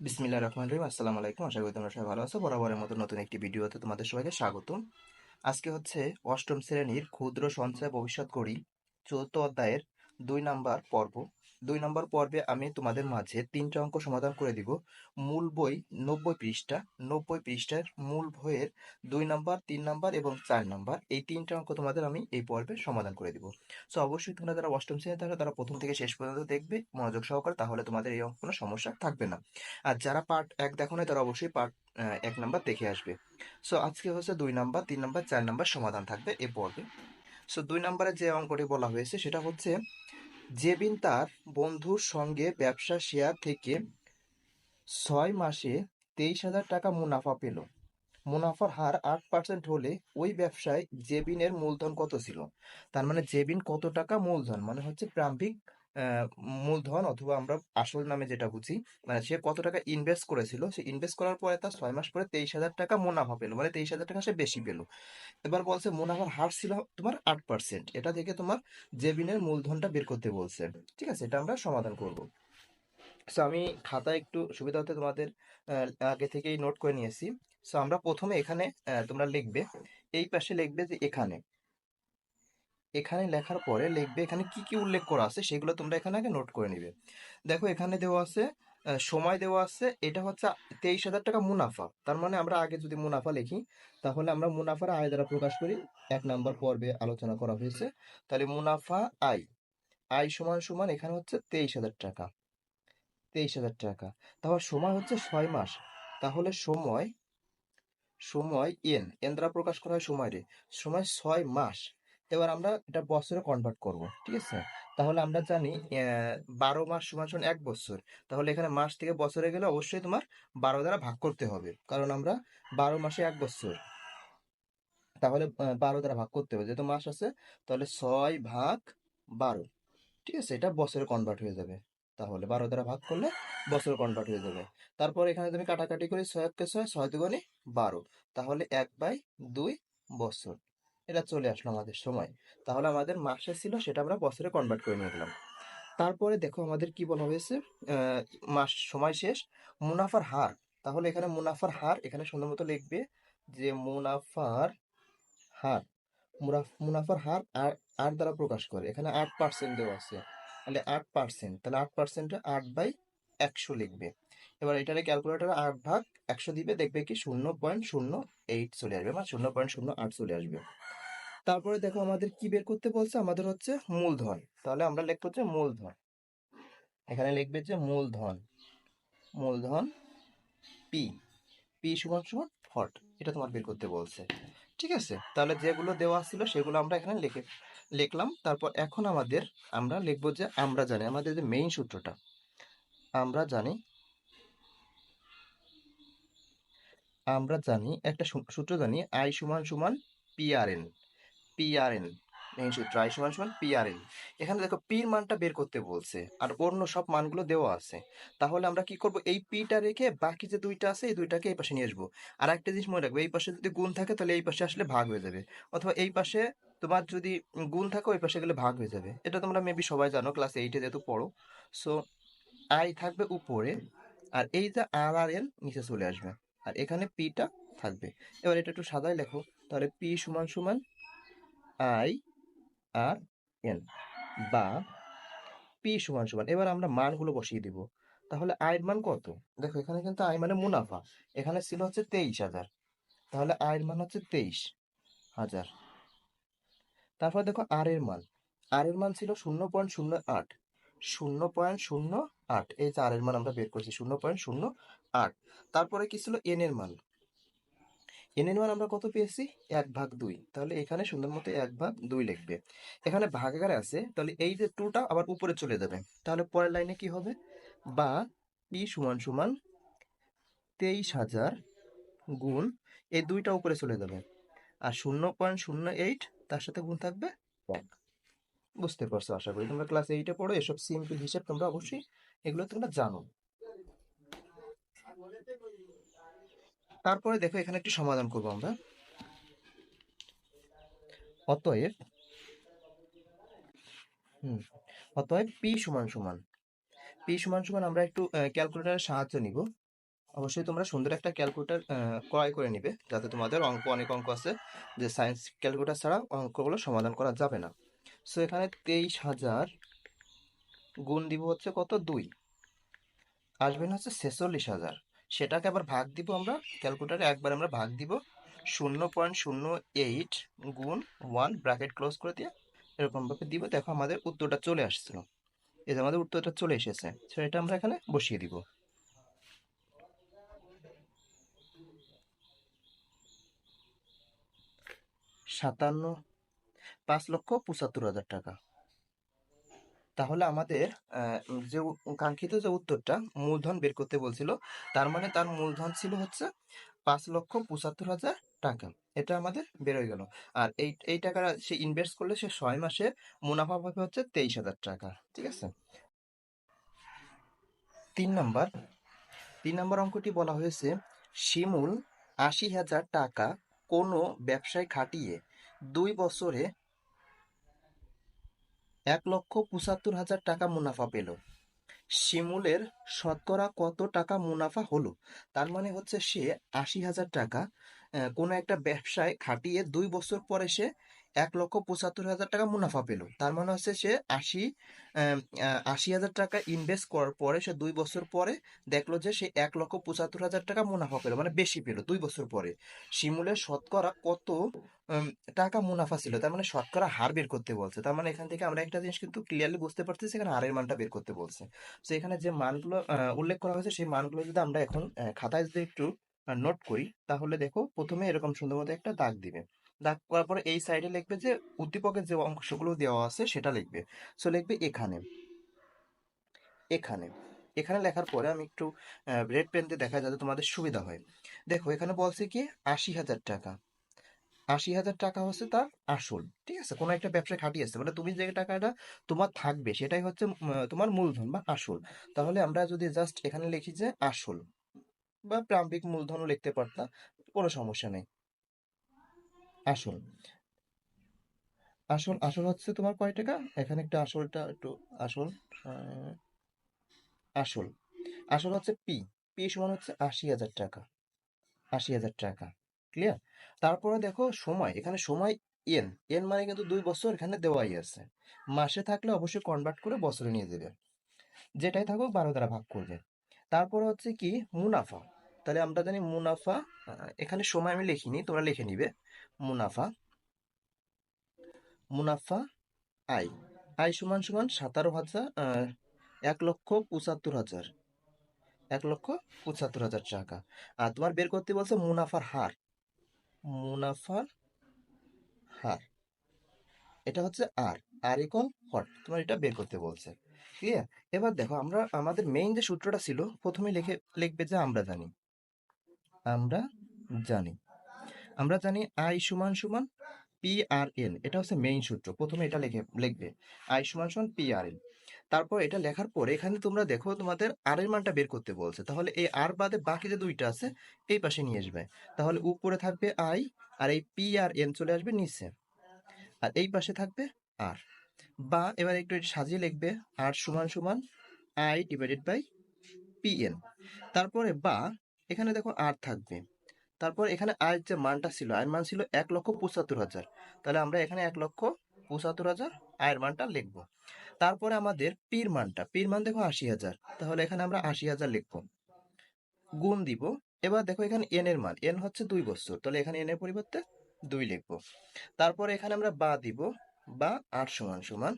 বিসমিল্লাহ রহমান রহিম, আসসালামু আলাইকুম। আশা করি তোমরা সবাই ভালো আছো। বরাবরের মতো নতুন একটি ভিডিওতে তোমাদের সবাইকে স্বাগত আজকে হচ্ছে অষ্টম শ্রেণির ক্ষুদ্র সঞ্চয় ভবিষ্যৎ করি চতুর্থ অধ্যায়ের দুই নাম্বার পর্ব। দুই নম্বর পর্বে আমি তোমাদের মাঝে তিনটা অঙ্ক সমাধান করে দিব। মূল বই নব্বই পৃষ্ঠা, নব্বই পৃষ্ঠার মূল বইয়ের দুই নম্বর, তিন নম্বর এবং চার নাম্বার এই তিনটা অঙ্ক তোমাদের আমি এই পর্বে সমাধান করে দিব। সো অবশ্যই তোমরা যারা অষ্টম শ্রেণি থাকো, তারা প্রথম থেকে শেষ পর্যন্ত দেখবে, মনোযোগ সহকারে, তাহলে তোমাদের এই অঙ্ক কোনো সমস্যা থাকবে না। আর যারা পার্ট এক দেখো না তারা অবশ্যই পার্ট এক নাম্বার দেখে আসবে। সো আজকে হচ্ছে দুই নাম্বার, তিন নাম্বার, চার নাম্বার সমাধান থাকবে এই পর্বে। সো দুই নাম্বারে যে অঙ্কটি বলা হয়েছে, সেটা হচ্ছে জেবিন তার বন্ধুর সঙ্গে ব্যবসা শেয়ার থেকে ছয় মাসে তেইশ হাজার টাকা মুনাফা পেল। মুনাফার হার আট পার্সেন্ট হলে ওই ব্যবসায় জেবিনের মূলধন কত ছিল? তার মানে জেবিন কত টাকা মূলধন? মানে হচ্ছে প্রারম্ভিক মূলধন অথবা আমরা আসল নামে যেটা বুঝি মানে সে কত টাকা ইনভেস্ট করেছিল, সে ইনভেস্ট করার পরে তার ছয় মাস পরে তেইশ হাজার টাকা মুনাফা পেল মানে তেইশ হাজার টাকা সে বেশি পেল। এবার বলছে মুনাফার হার ছিল তোমার আট পার্সেন্ট এটা থেকে তোমার জেবিনের মূলধনটা বের করতে বলছে। ঠিক আছে, এটা আমরা সমাধান করব। সো আমি খাতা একটু সুবিধা হতে তোমাদের আগে থেকেই নোট করে নিয়েছি। সো আমরা প্রথমে এখানে তোমরা লিখবে, এই পাশে লিখবে যে এখানে এখানে লেখার পরে লিখবে এখানে কি কি উল্লেখ করা আছে সেগুলো তোমরা এখানে আগে নোট করে নিবে। দেখো এখানে দেওয়া আছে সময় দেওয়া আছে, এটা হচ্ছে তেইশ হাজার টাকা মুনাফা। তার মানে আমরা আগে যদি মুনাফা লিখি, তাহলে আমরা মুনাফার আয় দ্বারা প্রকাশ করি, এক নাম্বার পর্বে আলোচনা করা হয়েছে। তাহলে মুনাফা আয় আয় সমান সমান এখানে হচ্ছে তেইশ হাজার টাকা। তেইশ হাজার টাকা। তাহলে সময় হচ্ছে ছয় মাস। তাহলে সময় সময় এন এন দ্বারা প্রকাশ করা হয় সময় রে। সময় ছয় মাস। এবার আমরা এটা বছরে কনভার্ট করব, ঠিক আছে? তাহলে আমরা জানি বারো মাস সমান সমান এক বছর। তাহলে এখানে মাস থেকে বছরে গেলে অবশ্যই তোমার বারো দ্বারা ভাগ করতে হবে। কারণ আমরা বারো মাসে এক বছর। তাহলে বারো দ্বারা ভাগ করতে হবে। যেহেতু মাস আছে, তাহলে ছয় ভাগ বারো, ঠিক আছে? এটা বছরে কনভার্ট হয়ে যাবে। তাহলে বারো দ্বারা ভাগ করলে বছরে কনভার্ট হয়ে যাবে। তারপর এখানে তুমি কাটাকাটি করে ছয় ছয় ছয় দুগুণে বারো। তাহলে এক বাই দুই বছর। এটা চলে আসলো আমাদের সময়। তাহলে আমাদের মাসে ছিল সেটা আমরা বছরে কনভার্ট করে নিয়ে গেলাম। তারপরে দেখো আমাদের কি বলা হয়েছে? মাস, সময় শেষ। মুনাফার হার। তাহলে এখানে মুনাফার হার, এখানে সুন্দর মতো লিখবে যে মুনাফার হার। মুনাফ- মুনাফার হার আর আট দ্বারা প্রকাশ করে। এখানে আট পার্সেন্ট দেওয়া আছে। তাহলে আট পার্সেন্ট তাহলে আট পার্সেন্টে আট বাই একশো লিখবে। এবার এটারে ক্যালকুলেটারে আট ভাগ একশো দিবে, দেখবে কি শূন্য পয়েন্ট শূন্য এইট চলে আসবে। মানে শূন্য পয়েন্ট শূন্য আট চলে আসবে। তারপরে দেখো আমাদের কি বের করতে বলছে? আমাদের হচ্ছে মূলধন। তাহলে আমরা লিখব হচ্ছে মূলধন। এখানে লিখবে যে মূলধন। মূলধন পি পি সমান সমান ফট। এটা তোমার বের করতে বলছে। ঠিক আছে? তাহলে যেগুলো দেওয়া ছিল সেগুলো আমরা এখানে লিখে, লিখলাম। তারপর এখন আমাদের আমরা লিখব যে আমরা জানি, আমাদের যে মেইন সূত্রটা, আমরা জানি আমরা জানি একটা সূত্র জানি আই সমান সমান পিআরএন পিআরএন মেইন সূত্র আই সমান সমান পিআরএন এখানে দেখো পির মানটা বের করতে বলছে, আর অন্য সব মানগুলো দেওয়া আছে। তাহলে আমরা কি করব? এই পিটা রেখে বাকি যে দুইটা আছে, এই দুইটাকে এই পাশে নিয়ে আসব। আর একটা জিনিস মনে রাখব, এই পাশে যদি গুণ থাকে, তাহলে এই পাশে আসলে ভাগ হয়ে যাবে। অথবা এই পাশে তোমার যদি গুণ থাকে, ওই পাশে গেলে ভাগ হয়ে যাবে। এটা তোমরা মেবি সবাই জানো ক্লাস এইটে যেহেতু পড়ো। সো আই থাকবে উপরে, আর এই যে আর আর এন নিচে চলে আসবে। আর এখানে পিটা থাকবে। এবার এটা একটু সাদাই লেখো। তাহলে পি সমান সমান আই আর এন বা পি সমান সমান। এবার আমরা মানগুলো বসিয়ে দিব। তাহলে আয়ের মান কত? দেখো, এখানে কিন্তু আয় মানে মুনাফা। এখানে ছিল হচ্ছে তেইশ হাজার। তাহলে আয়ের মান হচ্ছে তেইশ হাজার। তারপর দেখো আর এর মান। আর এর মান ছিল শূন্য পয়েন্ট শূন্য আট। শূন্য পয়েন্ট শূন্য আট। এই যে আর এর মান আমরা বের করছি, শূন্য পয়েন্ট শূন্য আট। তারপরে কি ছিল? এন এর মান। এন এর মান আমরা কত পেয়েছি? এক ভাগ দুই। তাহলে এখানে সুন্দর মতো এক ভাগ দুই লিখবে। এখানে ভাগ ভাগাকারে আছে, তাহলে এই যে টুটা আবার উপরে চলে যাবে। তাহলে পরের লাইনে কি হবে? বা পি সমান সমান তেইশ হাজার গুণ এই দুইটা উপরে চলে যাবে। আর শূন্য পয়েন্ট শূন্য এইট তার সাথে গুণ থাকবে এক। বুঝতে পারছ আশা করি। তোমরা ক্লাস এইটে পড়ো, এসব সিম্পল হিসাব তোমরা অবশ্যই এগুলো তোমরা জানো। তারপরে দেখো এখানে একটি সমাধান করব আমরা। অতএব, হুম, অতএব পি সমান সমান। পি সমান সমান আমরা একটু ক্যালকুলেটারের সাহায্য নিব। অবশ্যই তোমরা সুন্দর একটা ক্যালকুলেটার ক্রয় করে নিবে, যাতে তোমাদের অঙ্ক, অনেক অঙ্ক আছে যে সায়েন্স ক্যালকুলেটার ছাড়া অঙ্কগুলো সমাধান করা যাবে না। সো এখানে তেইশ হাজার গুণ দিব হচ্ছে কত? দুই। আসবে না হচ্ছে ছেচল্লিশ হাজার। সেটাকে আবার ভাগ দিব আমরা ক্যালকুলেটারে একবার আমরা ভাগ দিব, শূন্য পয়েন্ট শূন্য এইট গুণ ওয়ান ব্র্যাকেট ক্লোজ করে দিয়ে এরকমভাবে দিব। দেখো আমাদের উত্তরটা চলে আসছিল। এই যে আমাদের উত্তরটা চলে এসেছে সেটা আমরা এখানে বসিয়ে দিব। সাতান্ন, পাঁচ লক্ষ পঁচাত্তর হাজার টাকা। তাহলে আমাদের যে কাঙ্ক্ষিত যে উত্তরটা মূলধন বের করতে বলছিল, তার মানে তার মূলধন ছিল হচ্ছে পাঁচ লক্ষ পঁচাত্তর হাজার টাকা। এটা আমাদের বেরোয় গেল। আর এই এই টাকাটা সে ইনভেস্ট করলে সে ছয় মাসে মুনাফা পাবে হচ্ছে তেইশ হাজার টাকা, ঠিক আছে? তিন নম্বর তিন নম্বর অঙ্কটি বলা হয়েছে, শিমুল আশি হাজার টাকা কোনো ব্যবসায় খাটিয়ে দুই বছরে এক লক্ষ পঁচাত্তর হাজার টাকা মুনাফা পেল। শিমুলের শতকরা কত টাকা মুনাফা হলো? তার মানে হচ্ছে সে আশি হাজার টাকা কোনো একটা ব্যবসায় খাটিয়ে দুই বছর পরে সে এক লক্ষ পঁচাত্তর হাজার টাকা মুনাফা পেল। তার মানে হচ্ছে সে আশি আশি হাজার টাকা ইনভেস্ট করার পরে সে দুই বছর পরে দেখল যে সে এক লক্ষ পঁচাত্তর হাজার টাকা মুনাফা পেল মানে বেশি পেল দুই বছর পরে। শিমুলের শতকরা কত টাকা মুনাফা ছিল? তার মানে শতকরা হার বের করতে বলছে। তার মানে এখান থেকে আমরা একটা জিনিস কিন্তু ক্লিয়ারলি বুঝতে পারতেছি, এখানে হারের মানটা বের করতে বলছে। তো এখানে যে মানগুলো উল্লেখ করা হয়েছে, সেই মানগুলো যদি আমরা এখন খাতায় যদি একটু নোট করি, তাহলে দেখো প্রথমে এরকম সুন্দর মতো একটা দাগ দিবে। দাগ করার পরে এই সাইডে লিখবে যে উদ্দীপকের যে অংশগুলো দেওয়া আছে সেটা লিখবে। সো লিখবে এখানে। এখানে। এখানে লেখার পরে আমি একটু রেড পেন দিয়ে দেখা যাতে তোমাদের সুবিধা হয়। দেখো, এখানে বলছে কি, আশি হাজার টাকা। আশি হাজার টাকা হচ্ছে তার আসল। ঠিক আছে? কোনো একটা ব্যবসায় খাটিয়েছে মানে তুমি যে টাকাটা তোমার থাকবে, সেটাই হচ্ছে তোমার মূলধন বা আসল। তাহলে আমরা যদি জাস্ট এখানে লিখি যে আসল, বা প্রারম্ভিক মূলধনও লিখতে পারতাম কোনো সমস্যা নেই। আসল। আসল আসল হচ্ছে তোমার কয় টাকা? এখানে একটা আসলটা একটু আসল আসল। আসল হচ্ছে পি। পি সমান হচ্ছে আশি হাজার টাকা। আশি হাজার টাকা। ক্লিয়ার তারপরে দেখো সময়। এখানে সময় এন এন মানে কিন্তু দুই বছর এখানে দেওয়াই আছে। মাসে থাকলে অবশ্যই কনভার্ট করে বছরে নিয়ে দেবে। যেটাই থাকুক বারো দ্বারা ভাগ করবে। তারপরে হচ্ছে কি, মুনাফা। তাহলে আমরা জানি মুনাফা এখানে সময় আমি লিখিনি, তোমরা লিখে নিবে। মুনাফা। মুনাফা, আয়। আয় সমান সমান সতেরো হাজার এক লক্ষ পঁচাত্তর হাজার। এক লক্ষ পঁচাত্তর হাজার টাকা। আর তোমার বের করতে বলছে মুনাফার হার। মুনাফার হার। এটা হচ্ছে আর। আর ইকল হট তোমার এটা বের করতে বলছে। ক্লিয়ার এবার দেখো, আমরা, আমাদের মেইন যে সূত্রটা ছিল প্রথমে লিখে, লিখবে যে আমরা জানি। আমরা জানি। আমরা জানি আই সমান সমান পি আর এন এটা হচ্ছে মেইন সূত্র, প্রথমে এটা লিখে, লিখবে আই সমান সমান পি আর এন তারপর এটা লেখার পরে এখানে তোমরা দেখো তোমাদের আর এর মানটা বের করতে বলছে, তাহলে এই আর বাদে বাকি যে দুইটা আছে, এই পাশে নিয়ে আসবে। তাহলে উপরে থাকবে আই আর এই পি আর এন চলে আসবে নিচে, আর এই পাশে থাকবে আর বা এবার একটু সাজিয়ে লিখবে আর সমান সমান I divided by P N তারপরে বা, এখানে দেখো আর থাকবে। তারপর এখানে আয়ের যে মানটা ছিল, আয়ের মান ছিল এক লক্ষ পঁচাত্তর হাজার। তাহলে আমরা এখানে এক লক্ষ পঁচাত্তর হাজার আয়ের মানটা লিখব। তারপরে আমাদের পির মানটা, পির মান দেখো আশি হাজার। তাহলে এখানে আমরা আশি হাজার লিখব। গুণ দিব। এবার দেখো এখানে এন এর মান এন হচ্ছে দুই বছর তাহলে এখানে এন এর পরিবর্তে দুই লিখব। তারপর এখানে আমরা বা দিব, বা আট সমান সমান।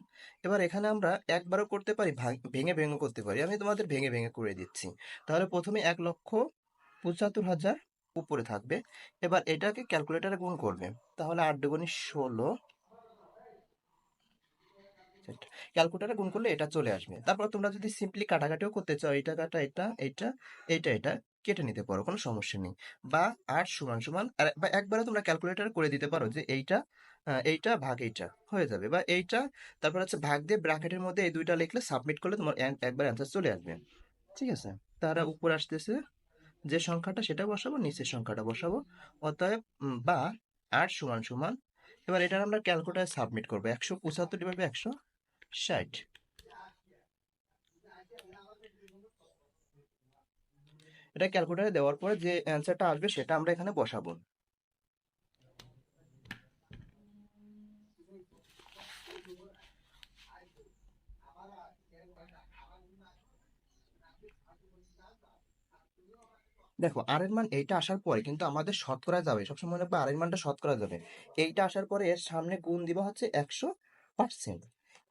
এবার এখানে আমরা একবারও করতে পারি ভেঙে ভেঙে করতে পারি। আমি তোমাদের ভেঙে ভেঙে করে দিচ্ছি। তাহলে প্রথমে এক লক্ষ পঁচাত্তর হাজার উপরে থাকবে। এবার এটাকে ক্যালকুলেটারে গুণ করবে। তাহলে আট দুগুণি ষোলো। ক্যালকুলেটারে গুণ করলে এটা চলে আসবে। তারপর তোমরা যদি সিম্পলি কাটাকাটিও করতে চাও এটা কাটা, এটা এটা এটা এটা কেটে নিতে পারো, কোনো সমস্যা নেই। বা আট সমান সমান বা একবারে তোমরা ক্যালকুলেটার করে দিতে পারো যে এইটা এইটা ভাগ এইটা হয়ে যাবে। বা এইটা, তারপর হচ্ছে ভাগ দিয়ে ব্র্যাকেটের মধ্যে এই দুইটা লিখলে সাবমিট করলে তোমার একবার অ্যান্সার চলে আসবে। ঠিক আছে? তারা উপরে আসতেছে। যে সংখ্যাটা সেটা বসাবো, নিচের সংখ্যাটা বসাবো। অতএব বা আট সমান সমান, এবার এটা আমরা ক্যালকুলেটারে সাবমিট করব। একশো পঁচাত্তর ডিভাইড একশো ষাট। এটা ক্যালকুলেটারে দেওয়ার পরে যে অ্যান্সারটা আসবে সেটা আমরা এখানে বসাবো। দেখো আর এর মান এইটা আসার পরে কিন্তু আমাদের শতকরা যাবে। সবসময় মনে রাখবে আর এর মানটা শতকরা যাবে। এইটা আসার পরে এর সামনে গুণ দিবা হচ্ছে একশো পার্সেন্ট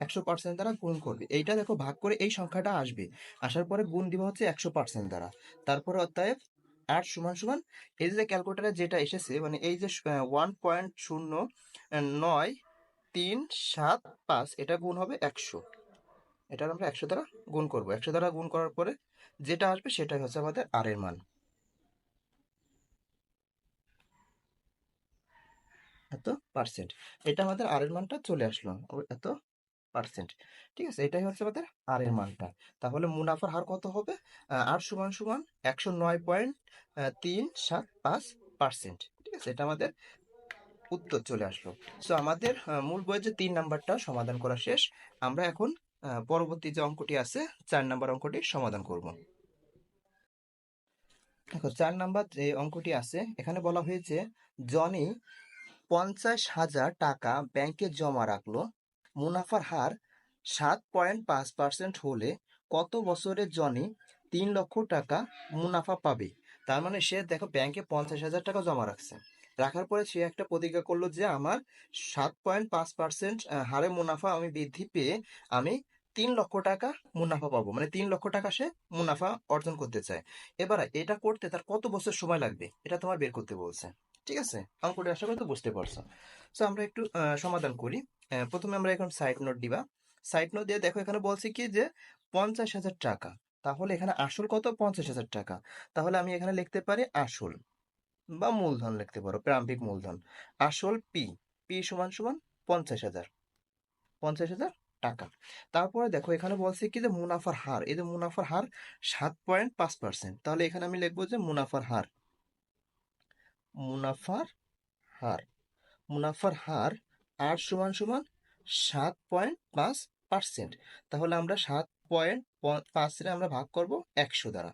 একশো পার্সেন্ট দ্বারা গুণ করবে। এইটা দেখো, ভাগ করে এই সংখ্যাটা আসবে। আসার পরে গুণ দিবা হচ্ছে একশো পার্সেন্ট দ্বারা। তারপরে অতএব আট সমান সমান এই যে ক্যালকুলেটারে যেটা এসেছে মানে এই যে ওয়ান পয়েন্ট শূন্য নয়, তিন, সাত, পাঁচ, এটা গুণ হবে একশো। এটা আমরা একশো দ্বারা গুণ করব। একশো দ্বারা গুণ করার পরে যেটা আসবে সেটাই হচ্ছে আমাদের আর এর মান। এত পার্সেন্ট এটা আমাদের আর এর মানটা চলে আসলো। এত পার্সেন্ট ঠিক আছে, এটাই হচ্ছে আমাদের আর এর মানটা। তাহলে মুনাফার হার কত হবে? আর সমান সমান একশো নয় পয়েন্ট তিন সাত পাঁচ পার্সেন্ট ঠিক আছে, এটা আমাদের উত্তর চলে আসলো। সো আমাদের মূল বইয়ের যে তিন নাম্বারটা সমাধান করা শেষ। আমরা এখন পরবর্তী যে অঙ্কটি আছে, চার নাম্বার অঙ্কটি সমাধান করব। দেখো, চার নাম্বার যে অঙ্কটি আছে, এখানে বলা হয়েছে, জনি পঞ্চাশ হাজার টাকা ব্যাংকে জমা রাখল। মুনাফার হার সাত পয়েন্ট পাঁচ পার্সেন্ট হলে কত বছরে জনি তিন লক্ষ টাকা মুনাফা পাবে? তার মানে সে, দেখো, ব্যাংকে পঞ্চাশ হাজার টাকা জমা রাখছে। রাখার পরে সে একটা প্রতিজ্ঞা করল যে, আমার সাত পয়েন্ট পাঁচ পার্সেন্ট হারে মুনাফা আমি বৃদ্ধি পেয়ে আমি তিন লক্ষ টাকা মুনাফা পাবো। মানে তিন লক্ষ টাকা সে মুনাফা অর্জন করতে চায়। এবার এটা করতে তার কত বছর সময় লাগবে, এটা তোমার বের করতে বলছে। ঠিক আছে? অঙ্কটি আশা করি তো বুঝতে পারছ। সো আমরা একটু সমাধান করি। প্রথমে আমরা এখন সাইড নোট দিবা। সাইড নোট দিয়ে দেখো এখানে বলছে কি যে, পঞ্চাশ হাজার টাকা। তাহলে এখানে আসল কত? পঞ্চাশ হাজার টাকা। তাহলে আমি এখানে লিখতে পারি আসল। বা মূলধন লিখতে পারো, প্রারম্ভিক মূলধন। আসল পি পি সমান সমান পঞ্চাশ হাজার। পঞ্চাশ হাজার টাকা। তারপরে দেখো, এখানে বলছে কি যে মুনাফার হার। এই যে মুনাফার হার সাত পয়েন্ট পাঁচ পার্সেন্ট। তাহলে এখানে আমি লিখব যে মুনাফার হার। মুনাফার হার। মুনাফার হার আর সমান সমান সাত পয়েন্ট পাঁচ পার্সেন্ট। তাহলে আমরা সাত পয়েন্ট পাঁচে আমরা ভাগ করব একশো দ্বারা।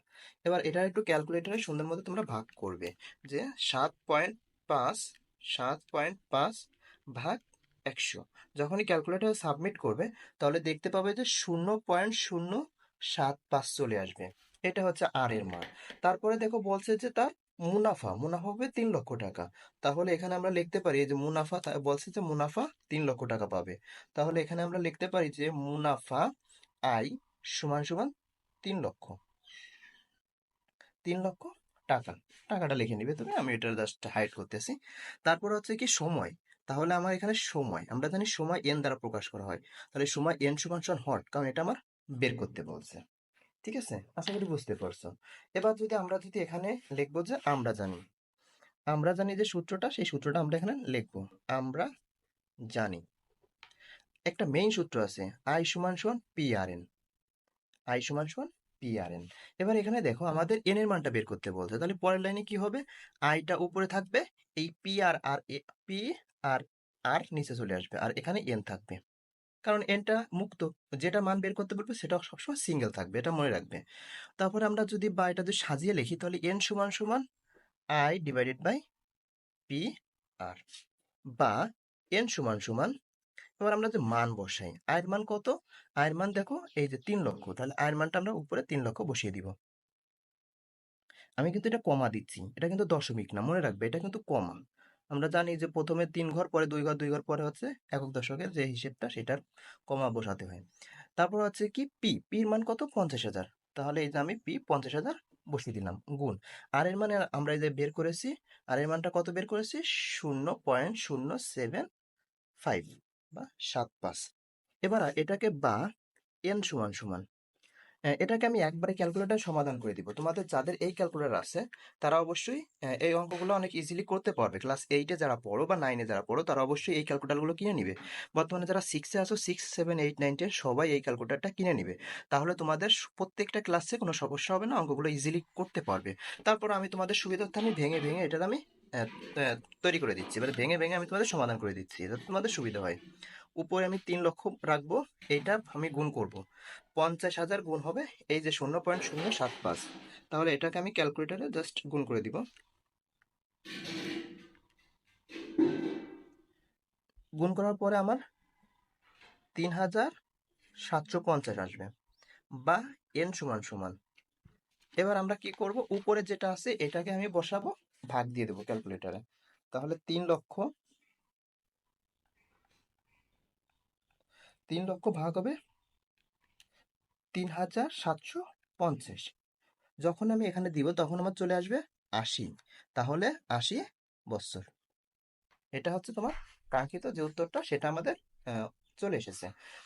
এবার এটা একটু ক্যালকুলেটারে সুন্দর মতো তোমরা ভাগ করবে যে সাত পয়েন্ট পাঁচ, সাত পয়েন্ট পাঁচ ভাগ একশো। যখনই ক্যালকুলেটারে সাবমিট করবে, তাহলে দেখতে পাবে যে শূন্য পয়েন্ট শূন্য সাত পাঁচ চলে আসবে। এটা হচ্ছে আর এর মান। তারপরে দেখো বলছে যে তার মুনাফা মুনাফা হবে তিন লক্ষ টাকা। তাহলে এখানে আমরা লিখতে পারি যে মুনাফা বলছে যে মুনাফা তিন লক্ষ টাকা পাবে। তাহলে এখানে আমরা লিখতে পারি যে মুনাফা আই সমান সমান তিন লক্ষ। তিন লক্ষ টাকা। টাকাটা লিখে নিবে তুমি, আমি এটা জাস্ট হাইড করতেছি। তারপর হচ্ছে কি সময়। তাহলে আমার এখানে সময়, আমরা জানি সময় এন দ্বারা প্রকাশ করা হয়। তাহলে সময় এন সমান সমান হট কারণ এটা আমার বের করতে বলছে। ঠিক আছে? আশা করি বুঝতে পারছ। এবার যদি আমরা যদি এখানে লিখব যে আমরা জানি। আমরা জানি যে সূত্রটা, সেই সূত্রটা আমরা এখানে লিখব। আমরা জানি। একটা মেইন সূত্র আছে। আই সমান সমান পি আর এন আই সমান সমান পি আর এন এবার এখানে দেখো, আমাদের এন এর মানটা বের করতে বলছে। তাহলে পরের লাইনে কি হবে? আইটা উপরে থাকবে, এই পি আর আর পি আর আর নিচে চলে আসবে, আর এখানে এন থাকবে। কারণ এনটা মুক্ত, যেটা মান বের করতে বলবে সেটা সবসময় সিঙ্গেল থাকবে, এটা মনে রাখবে। তারপরে আমরা যদি বা এটা যদি সাজিয়ে লিখি, তাহলে এন সমান সমান I divided by P R বা এন সমান সমান এবার আমরা যে মান বসাই, আয়ের মান কত? আয়ের মান দেখো, এই যে তিন লক্ষ, তাহলে আয়ের মানটা আমরা উপরে তিন লক্ষ বসিয়ে দিব। আমি কিন্তু এটা কমা দিচ্ছি, এটা কিন্তু দশমিক না, মনে রাখবে, এটা কিন্তু কমা। আমরা জানি যে প্রথমে তিন ঘর, পরে দুই ঘর দুই ঘর, পরে হচ্ছে একক দশকের যে হিসেবটা, সেটার কমা বসাতে হয়। তারপর হচ্ছে কি পি পির মান কত? পঞ্চাশ হাজার। তাহলে এই যে আমি পি পঞ্চাশ হাজার বসিয়ে দিলাম, গুণ। আর এর মানে আমরা এই যে বের করেছি আর এর মানটা কত বের করেছি? শূন্য পয়েন্ট শূন্য সেভেন ফাইভ। বা সাত পাঁচ। এবার এটাকে বা, এন সমান সমান। এটাকে আমি একবারে ক্যালকুলেটার সমাধান করে দিব। তোমাদের যাদের এই ক্যালকুলেটার আছে, তারা অবশ্যই এই অঙ্কগুলো অনেক ইজিলি করতে পারবে। ক্লাস এইটে যারা পড়ো বা নাইনে যারা পড়ো, তারা অবশ্যই এই ক্যালকুলেটারগুলো কিনে নিবে। বর্তমানে যারা সিক্সে আসো six seven eight nine ten সবাই এই ক্যালকুলেটারটা কিনে নিবে। তাহলে তোমাদের প্রত্যেকটা ক্লাসে কোনো সমস্যা হবে না, অঙ্কগুলো ইজিলি করতে পারবে। তারপর আমি তোমাদের সুবিধার্থে আমি ভেঙে ভেঙে এটা আমি তৈরি করে দিচ্ছি। এবার ভেঙে ভেঙে আমি তোমাদের সমাধান করে দিচ্ছি। যাতে তোমাদের সুবিধা হয়। উপরে আমি তিন লক্ষ রাখব। এইটা আমি গুণ করব। পঞ্চাশ হাজার গুণ হবে এই যে শূন্য পয়েন্ট শূন্য সাত পাঁচ। তাহলে এটাকে আমি ক্যালকুলেটারে জাস্ট গুণ করে দিব। গুণ করার পরে আমার তিন হাজার সাতশো পঞ্চাশ আসবে। বা এন সমান সমান। এবার আমরা কি করব? উপরে যেটা আছে এটাকে আমি বসাবো। ভাগ দিয়ে দেবো ক্যালকুলেটারে তাহলে তিন লক্ষ তিন লক্ষ ভাগ হবে তিন হাজার সাতশো পঞ্চাশ। যখন আমি এখানে দিব তখন আমার চলে আসবে আশি। তাহলে আশি বৎসর। এটা হচ্ছে তোমার কাঙ্ক্ষিত যে উত্তরটা, সেটা আমাদের চলে এসেছে।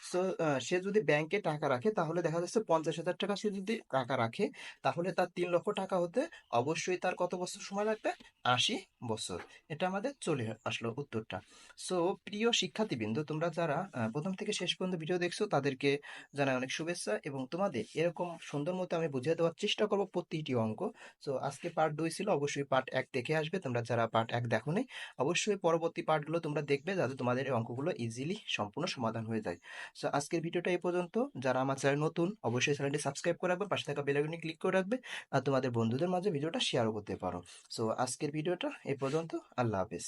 সো সে যদি ব্যাংকে টাকা রাখে, তাহলে দেখা যাচ্ছে পঞ্চাশ হাজার টাকা সে যদি টাকা রাখে, তাহলে তার তিন লক্ষ টাকা হতে অবশ্যই তার কত বছর সময় লাগবে? আশি বছর। এটা আমাদের চলে আসলো উত্তরটা। সো প্রিয় শিক্ষার্থীবৃন্দ, তোমরা যারা প্রথম থেকে শেষ পর্যন্ত ভিডিও দেখছ, তাদেরকে জানাই অনেক শুভেচ্ছা এবং তোমাদের এরকম সুন্দর মতো আমি বুঝিয়ে দেওয়ার চেষ্টা করব প্রতিটি অঙ্ক। সো আজকে পার্ট দুই ছিল, অবশ্যই পার্ট এক দেখে আসবে। তোমরা যারা পার্ট এক দেখো অবশ্যই পরবর্তী পার্টগুলো তোমরা দেখবে যাতে তোমাদের এই অঙ্কগুলো ইজিলি সম্পূর্ণ সমাধান হয়ে যায়। সো আজকের ভিডিওটা এই পর্যন্ত। যারা আমার চ্যানেল নতুন, অবশ্যই চ্যানেলটি সাবস্ক্রাইব করে রাখবে পাশে থাকা বেলাগুনি ক্লিক করে রাখবে, আর তোমাদের বন্ধুদের মাঝে ভিডিওটা শেয়ারও করতে পারো। সো আজকের ভিডিওটা এ পর্যন্ত। আল্লাহ হাফেজ।